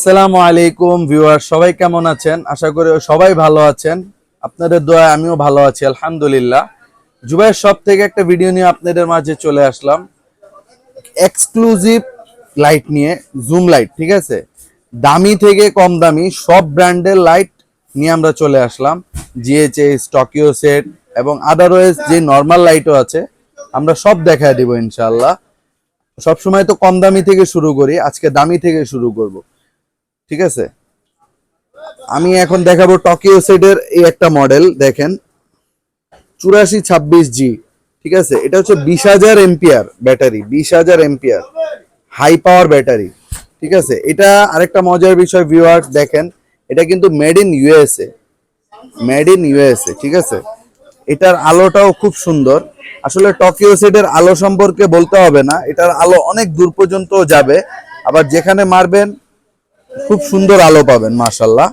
আসসালামু আলাইকুম ভিউয়ার সবাই কেমন আছেন? আশা করি সবাই ভালো আছেন। আপনাদের দোয়ায় আমিও ভালো আছি, আলহামদুলিল্লাহ। জুবাইয়ের সব থেকে একটা ভিডিও নিয়ে আপনাদের মাঝে চলে আসলাম। এক্সক্লুসিভ লাইট নিয়ে জুম লাইট ঠিক আছে? দামি থেকে কম দামি, সব ব্র্যান্ডের লাইট নিয়ে আমরা চলে আসলাম। জিএচএস টকিও সেট এবং আদারওয়াইজ যে নর্মাল লাইটও আছে, আমরা সব দেখায় দিব ইনশাল্লাহ সবসময় তো কম দামি থেকে শুরু করি, আজকে দামি থেকে শুরু করব। ঠিক আছে? আমি এখন দেখাবো টকিও সেটের এই একটা মডেল দেখেন। চুরাশি ছাব্বিশ জি ঠিক আছে? এটা হচ্ছে বিশ হাজার এম্পিয়ার ব্যাটারি, বিশ হাজার এম্পিয়ার হাই পাওয়ার ব্যাটারি, ঠিক আছে? এটা আরেকটা মজার বিষয় ভিউয়ার দেখেন, এটা কিন্তু made in USA made in USA ঠিক আছে? এটার আলোটাও খুব সুন্দর। আসলে টকিও সেটের আলো সম্পর্কে বলতে হবে না, এটার আলো অনেক দূর পর্যন্ত যাবে। আবার যেখানে মারবেন খুব সুন্দর আলো পাবেন মাশাল্লাহ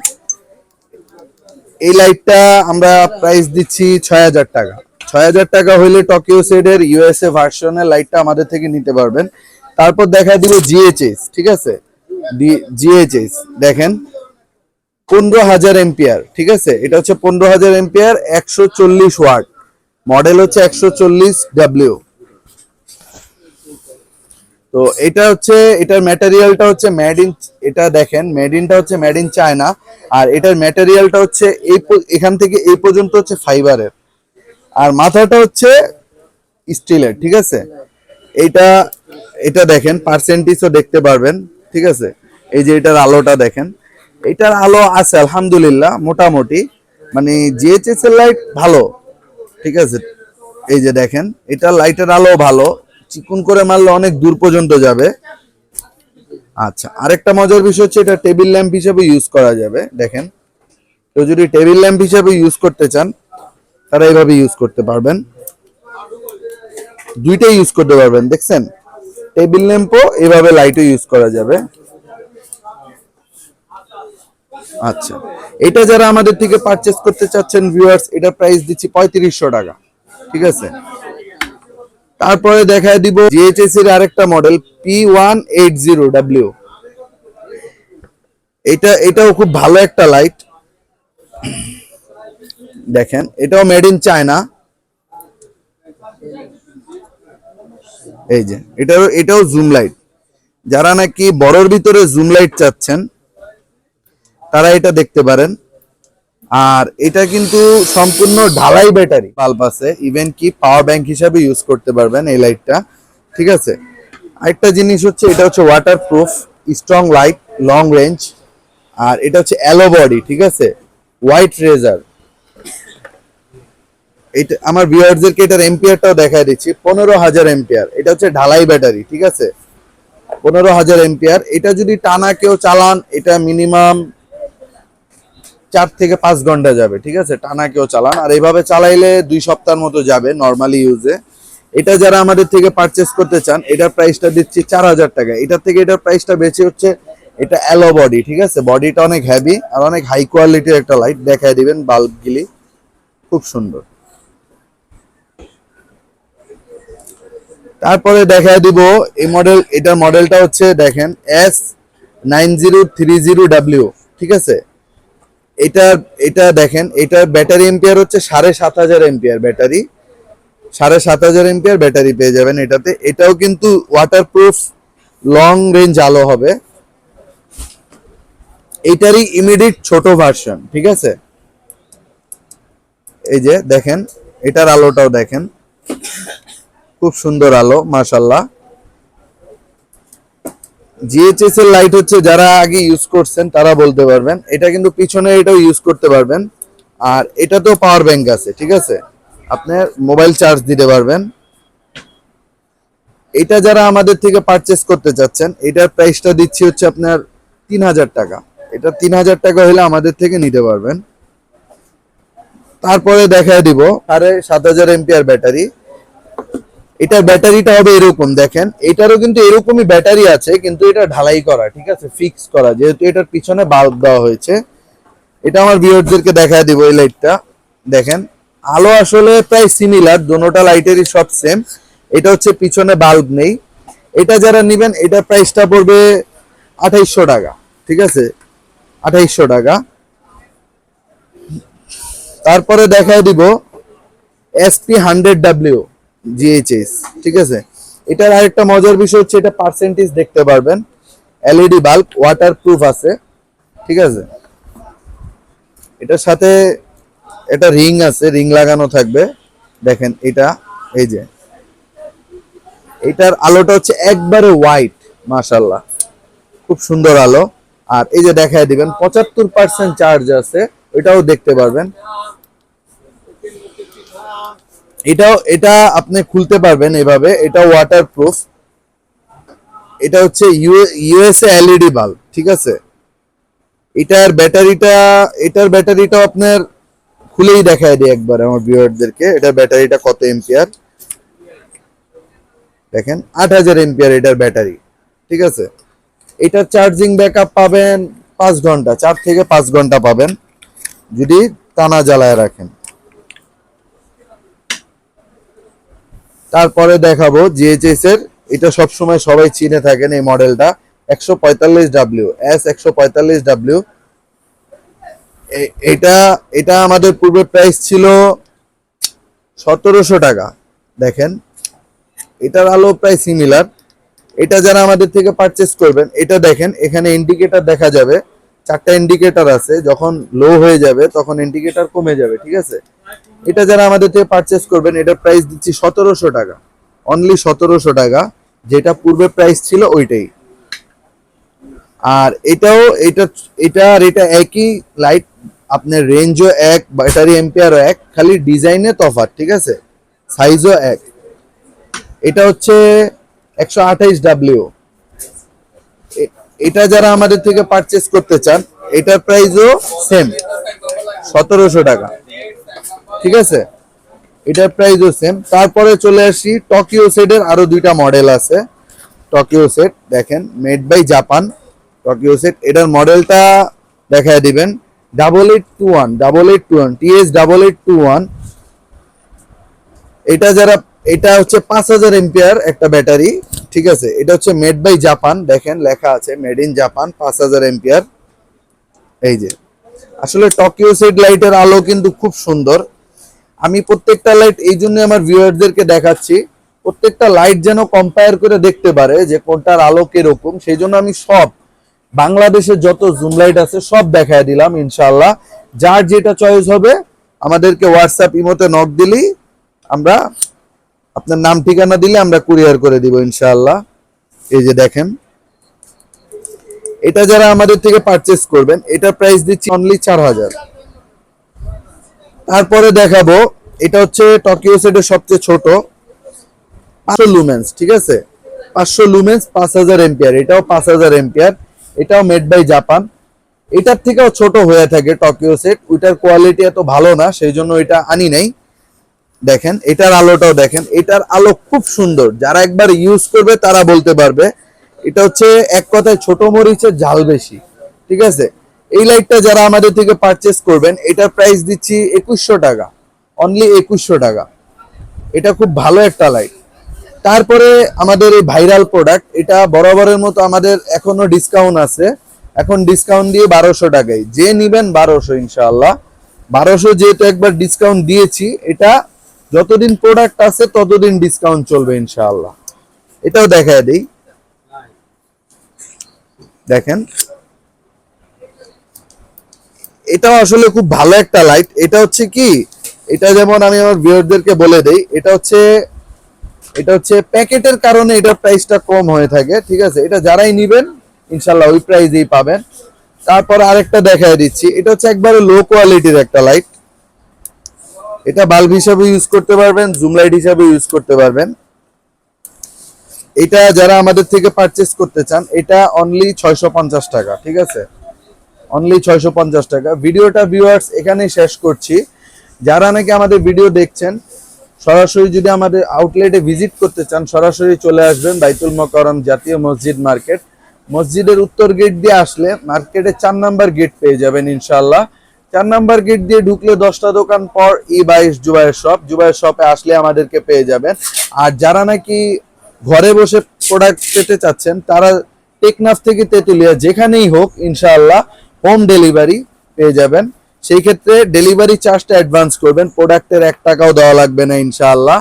এই লাইটটা আমরা প্রাইস দিচ্ছি ছয় হাজার টাকা। ছয় হাজার টাকা হইলে টকিও সেটের ইউএসএ ভার্সনের লাইটটা আমাদের থেকে নিতে পারবেন। তারপর দেখা দিল জিএচএস ঠিক আছে? জিএচএস দেখেন। পনেরো হাজার এম্পিয়ার ঠিক আছে? এটা হচ্ছে পনেরো হাজার এম্পিয়ার একশো চল্লিশ ওয়াট। মডেল হচ্ছে একশো চল্লিশ ডাব্লিউ তো এটা হচ্ছে, এটার ম্যাটেরিয়ালটা হচ্ছে মেড ইন এটা দেখেন মেড ইনটা হচ্ছে মেড ইন চায়না আর এটার ম্যাটেরিয়ালটা হচ্ছে এই এখান থেকে এই পর্যন্ত হচ্ছে ফাইবারের আর মাথাটা হচ্ছে স্টিলের ঠিক আছে? এইটা এটা দেখেন পার্সেন্টেজও দেখতে পারবেন, ঠিক আছে? এই যে এটার আলোটা দেখেন, এটার আলো আছে, আলহামদুলিল্লাহ, মোটামুটি। মানে জিএচএস এর লাইট ভালো, ঠিক আছে? এই যে দেখেন, এটা লাইটের আলো ভালো। চিকুন করে মারলে অনেক দূর পর্যন্ত যাবে। আচ্ছা আরেকটা মজার বিষয় হচ্ছে এটা টেবিল ল্যাম্প হিসেবে ইউজ করা যাবে, দেখেন। কেউ যদি টেবিল ল্যাম্প হিসেবে ইউজ করতে চান, তারা এইভাবে ইউজ করতে পারবেন। দুইটাই ইউজ করতে পারবেন, দেখছেন? টেবিল ল্যাম্পও এভাবে লাইটও ইউজ করা যাবে। আচ্ছা এটা যারা আমাদের থেকে পারচেস করতে চাচ্ছেন ভিউয়ার্স এটা প্রাইস দিচ্ছি পঁয়ত্রিশশো টাকা, ঠিক আছে? তারপরে দেখায় দিব জিএইচএস এর আরেকটা model P one eight zero W এটা, এটাও খুব ভালো একটা লাইট দেখেন, এটাও মেড ইন চায়না এই যে এটাও এটাও জুম লাইট যারা নাকি বড়র ভিতরে জুম লাইট চাচ্ছেন, তারা এটা দেখতে পারেন। আর এটা কিন্তু সম্পূর্ণ ঢালাই ব্যাটারি। বাল্ব আছে ইভেন কি পাওয়ার ব্যাংক হিসাবে ইউজ করতে পারবেন এই লাইটটা ঠিক আছে? আরেকটা জিনিস হচ্ছে, এটা হচ্ছে waterproof strong light long range আর এটা হচ্ছে অ্যালো বডি ঠিক আছে? হোয়াইট রেজার এটা আমার ভিউয়ারদেরকে এটার এম্পিয়ারটাও দেখায় দিচ্ছি, পনেরো হাজার এম্পিয়ার এটা হচ্ছে ঢালাই ব্যাটারি, ঠিক আছে? পনেরো হাজার এম্পিয়ার এটা যদি টানা কেউ চালান, এটা মিনিমাম চার থেকে পাঁচ ঘণ্টা যাবে, ঠিক আছে? টানা কেউ চালান। আর এইভাবে চালাইলে দুই সপ্তাহের মতো যাবে নর্মালি ইউজে এটা যারা আমাদের থেকে পারচেস করতে চান, এটার প্রাইসটা দিচ্ছি চার হাজার টাকা। এটার থেকে এটার প্রাইসটা বেশি হচ্ছে, এটা অ্যালো বডি ঠিক আছে? বডিটা অনেক হ্যাভি আর অনেক হাই কোয়ালিটির একটা লাইট দেখায় দিবেন বাল্বগুলি খুব সুন্দর। তারপরে দেখায় দিব, এই মডেল এটার মডেলটা হচ্ছে দেখেন S nine zero three zero W ঠিক আছে? এটা এটা দেখেন, এটার ব্যাটারি এম্পিয়ার হচ্ছে সাড়ে সাত হাজার এম্পিয়ার ব্যাটারি। সাড়ে সাত হাজার এম্পিয়ার ব্যাটারি পেয়ে যাবেন এটাতে। এটাও কিন্তু ওয়াটারপ্রুফ লং রেঞ্জ আলো হবে। এটারই ইমিডিয়েট ছোট ভার্সন ঠিক আছে? এই যে দেখেন, এটার আলোটাও দেখেন। খুব সুন্দর আলো মাশাল্লাহ জিএচএস এর লাইট হচ্ছে যারা আগে ইউজ করছেন, তারা বলতে পারবেন। এটা কিন্তু পিছনে এটাও ইউজ করতে পারবেন। আর এটা তো পাওয়ার ব্যাংক আছে, ঠিক আছে? আপনার মোবাইল চার্জ দিতে পারবেন। এটা যারা আমাদের থেকে পারচেস করতে চাচ্ছেন, এটার প্রাইসটা দিচ্ছি হচ্ছে আপনার তিন হাজার টাকা। এটা তিন হাজার টাকা হলে আমাদের থেকে নিতে পারবেন। তারপরে দেখায় দিব আরে সাত হাজার এমপিআর ব্যাটারি এটার ব্যাটারিটা হবে এরকম, দেখেন। এটারও কিন্তু এরকমই ব্যাটারি আছে, কিন্তু এটা ঢালাই করা, ঠিক আছে? ফিক্স করা, যেহেতু এটার পিছনে বাল্ব দেওয়া হয়েছে। এটা আমার ভিউয়ারদেরকে দেখায় দিব এই লাইটটা দেখেন, আলো আসলে প্রায় সিমিলার দোনোটা লাইটেরই সব সেম এটা হচ্ছে পিছনে বাল্ব নেই। এটা যারা নেবেন, এটা প্রাইসটা পড়বে আঠাইশশো টাকা, ঠিক আছে? আঠাইশশো টাকা। তারপরে দেখায় দিব এসপি হান্ড্রেড ডাব্লিউ জিএইচএস ঠিক আছে? এটার আরেকটা মজার বিষয় হচ্ছে এটা পার্সেন্টেজ দেখতে পারবেন। এলইডি বাল্ব ওয়াটার প্রুফ আছে, ঠিক আছে? এটার সাথে এটা রিং আছে রিং লাগানো থাকবে। দেখেন এটা, এই যে। এটার আলোটা হচ্ছে একবারে হোয়াইট মাশাল্লাহ খুব সুন্দর আলো। আর এই যে দেখায় দিবেন, পঁচাত্তর পার্সেন্ট চার্জ আছে এটাও দেখতে পারবেন। এটাও, এটা আপনি খুলতে পারবেন এভাবে। এটা ওয়াটার প্রুফ এটা হচ্ছে ইউএসএ এলইডি বাল্ব ঠিক আছে? এটার ব্যাটারিটা, এটার ব্যাটারিটাও আপনার খুলেই দেখায় দিই একবার আমার ভিউয়ারদেরকে এটার ব্যাটারিটা কত এম্পিয়ার দেখেন, আট হাজার এম্পিয়ার এটার ব্যাটারি, ঠিক আছে? এটার চার্জিং ব্যাকআপ পাবেন পাঁচ ঘণ্টা, চার থেকে পাঁচ ঘণ্টা পাবেন। যদি টানা জ্বালায় রাখেন। তারপরে দেখাবো জিএইচএস এর। এটা সবসময় সবাই চিনে থাকেন এই মডেলটা। একশো পঁয়তাল্লিশ ডাব্লিউ এস একশো পঁয়তাল্লিশ ডাব্লিউ এটা এটা আমাদের পূর্বে প্রাইস ছিল সতেরোশো টাকা, দেখেন। এটার আলো প্রায় সিমিলার এটা যারা আমাদের থেকে পারচেস করবেন, এটা দেখেন, এখানে ইন্ডিকেটর দেখা যাবে। চারটা ইন্ডিকেটর আছে, যখন লো হয়ে যাবে, তখন ইন্ডিকেটর কমে যাবে, ঠিক আছে? এটা যারা আমাদের থেকে পারচেস করবেন এটার প্রাইস দিচ্ছি সতেরোশো টাকা। অনলি সতেরোশো টাকা। যেটা পূর্বে প্রাইস ছিল ওইটাই। আর এটাও, এটা এটা আর এটা একই লাইট আপনার রেঞ্জও এক ব্যাটারি এম্পিয়ারও এক, খালি ডিজাইনে তফাৎ, ঠিক আছে? সাইজও এক। এটা হচ্ছে একশো আঠাইশ ডাব্লিউ এটা যারা আমাদের থেকে পারচেস করতে চান, এটার প্রাইসও সেম সতেরোশো টাকা। ঠিক আছে? এটার প্রাইসও সেম তারপরে চলে আসি টোকিও সেটের আরও দুইটা মডেল আছে। টোকিও সেট দেখেন made by Japan Tokyo set এটার মডেলটা দেখায় দিবেন। Double eight two one double eight two one TS double eight two one এটা যারা, এটা হচ্ছে পাঁচ হাজার এম্পিয়ার একটা ব্যাটারি, ঠিক আছে? এটা হচ্ছে মেড বাই জাপান দেখেন, লেখা আছে মেড ইন জাপান পাঁচ হাজার এম্পিয়ার এই যে। আসলে টোকিও সেট লাইটের আলো কিন্তু খুব সুন্দর। আমি প্রত্যেকটা লাইট এই জন্য আমার ভিউয়ারদেরকে দেখাচ্ছি। প্রত্যেকটা লাইট যেন কম্পেয়ার করে দেখতে পারে যে কোনটার আলো কীরকম, সেই জন্য আমি সব বাংলাদেশের যত জুম লাইট আছে সব দেখায় দিলাম ইনশাআল্লাহ। যার যেটা চয়েস হবে, আমাদেরকে হোয়াটসঅ্যাপ ইমোতে নক দিলেই আমরা আপনার নাম, ঠিকানা দিলে আমরা কুরিয়ার করে দিব ইনশাআল্লাহ। এই যে দেখেন। এটা যারা আমাদের থেকে পারচেস করবেন এটা প্রাইস দিচ্ছি অনলি চার হাজার। তারপরে দেখাবো, এটা হচ্ছে টোকিও সেটের সবচেয়ে ছোট। পাঁচশো লুমেন্স ঠিক আছে? পাঁচশো লুমেন্স পাঁচ হাজার এম্পিয়ার এটাও পাঁচ হাজার এম্পিয়ার এটাও মেড বাই জাপান এটার থেকেও ছোট হয়ে থাকে টকিও সেট ওইটার কোয়ালিটি এত ভালো না, সেই জন্য এটা আনি নাই। দেখেন, এটার আলোটাও দেখেন, এটার আলো খুব সুন্দর। যারা একবার ইউজ করবে, তারা বলতে পারবে। এটা হচ্ছে এক কথায় ছোট মরিচের ঝাল বেশি, ঠিক আছে? এই লাইটটা যারা আমাদের থেকে পারচেস করবেন, এটার প্রাইস দিচ্ছি একুশশো টাকা। অনলি একুশশো টাকা। এটা খুব ভালো একটা লাইট তারপরে আমাদের এই ভাইরাল প্রোডাক্ট এটা বরাবরের মতো আমাদের এখনও ডিসকাউন্ট আছে। এখন ডিসকাউন্ট দিয়ে বারোশো টাকায়। যে নিবেন বারোশো ইনশাআল্লাহ। বারোশো যেহেতু একবার ডিসকাউন্ট দিয়েছি, এটা যতদিন প্রোডাক্ট আছে ততদিন ডিসকাউন্ট চলবে ইনশাআল্লাহ। এটাও দেখা দিই। দেখেন। এটাও আসলে খুব ভালো একটা লাইট এটা হচ্ছে কি? এটা যেমন আমি আমার ভিউয়ারদেরকে বলে দেই, এটা হচ্ছে এটা হচ্ছে প্যাকেটের কারণে এটার প্রাইসটা কম হয়ে থাকে, ঠিক আছে? এটা যারাই নিবেন, ইনশাল্লাহ ওই প্রাইসেই পাবেন। তারপর আরেকটা দেখায় দিচ্ছি, এটা হচ্ছে একবারে লো কোয়ালিটির একটা লাইট এটা বাল্ব হিসাবে ইউজ করতে পারবেন জুম লাইট হিসাবে ইউজ করতে পারবেন। এটা যারা আমাদের থেকে পারচেস করতে চান, এটা অনলি ছয়শো পঞ্চাশ টাকা, ঠিক আছে? অনলি ছয়শো পঞ্চাশ টাকা। ভিডিওটা ভিউয়ার্স এখানেই শেষ করছি। যারা নাকি আমাদের ভিডিও দেখছেন, সরাসরি যদি আমাদের আউটলেটে ভিজিট করতে চান, সরাসরি চলে আসবেন বাইতুল মকরম জাতীয় মসজিদ মার্কেট মসজিদের উত্তর গেট দিয়ে আসলে মার্কেটে চার নাম্বার গেট পেয়ে যাবেন ইনশাল্লাহ চার নাম্বার গেট দিয়ে ঢুকলে দশটা দোকান পর ই বাইশ জুবাইয়ের শপ জুবাইয়ের শপে আসলে আমাদেরকে পেয়ে যাবেন। আর যারা নাকি ঘরে বসে প্রোডাক্ট পেতে চাচ্ছেন, তারা টেকনাফ থেকে তেতুলিয়া যেখানেই হোক, ইনশাআল্লাহ হোম ডেলিভারি পেয়ে যাবেন। সেই ক্ষেত্রে ডেলিভারি চার্জটা অ্যাডভান্স করবেন। প্রোডাক্টের এক টাকাও দেওয়া লাগবে না ইনশাআল্লাহ।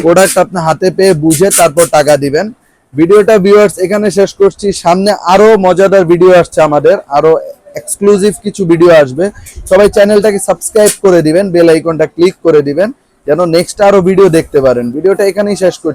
প্রোডাক্ট আপনি হাতে পেয়ে বুঝে তারপর টাকা দিবেন। ভিডিওটা ভিউয়ার্স এখানে শেষ করছি। সামনে আরও মজাদার ভিডিও আসছে আমাদের। আরও এক্সক্লুসিভ কিছু ভিডিও আসবে। সবাই চ্যানেলটাকে সাবস্ক্রাইব করে দিবেন। বেল আইকনটা ক্লিক করে দিবেন। যেন নেক্সট আরও ভিডিও দেখতে পারেন। ভিডিওটা এখানেই শেষ করছি।